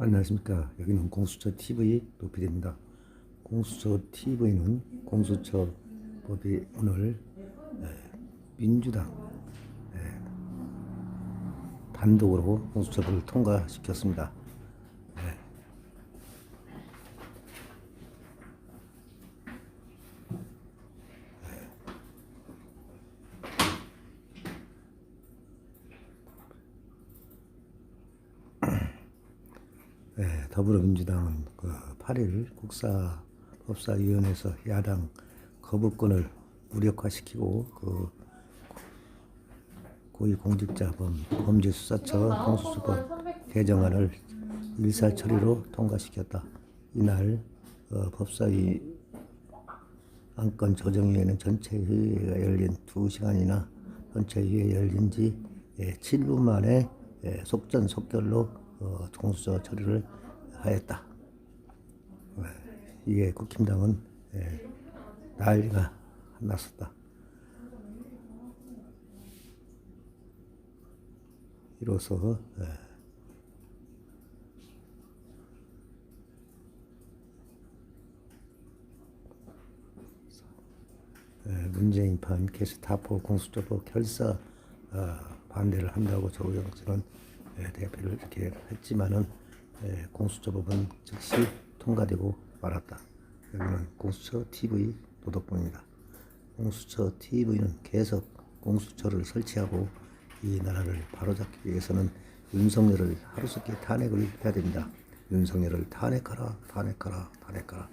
안녕하십니까. 여기는 공수처 TV 노필입니다. 공수처 TV는 공수처 법이 오늘 에, 민주당 에, 단독으로 공수처법을 통과시켰습니다. 예. 네, 더불어민주당은 그 8일 국사법사위원회에서 야당 거부권을 무력화시키고 그 고위공직자범 범죄수사처 공수처법 개정안을 일사 처리로 통과시켰다. 이날 어, 법사위 안건 조정위원회는 전체 회의가 열린 2시간이나 전체 회의 열린 지 7분 만에 예, 속전속결로 어, 공수처 처리를 하였다. 예, 이에 국힘당은 예, 난리가 났었다. 이로써 예, 예, 문재인판 게스타포 공수처법 결사 어, 반대를 한다고 조영수는 예, 대표를 이렇게 했지만은 예, 공수처법은 즉시 통과되고 말았다. 여기는 공수처 TV 도덕부입니다. 공수처 TV는 계속 공수처를 설치하고 이 나라를 바로잡기 위해서는 윤석열을 하루속히 탄핵을 해야 됩니다. 윤석열을 탄핵하라, 탄핵하라, 탄핵하라.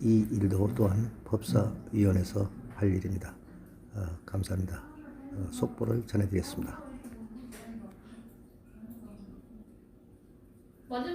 이 일도 또한 법사위원회에서 할 일입니다. 어, 감사합니다. 어, 속보를 전해드리겠습니다.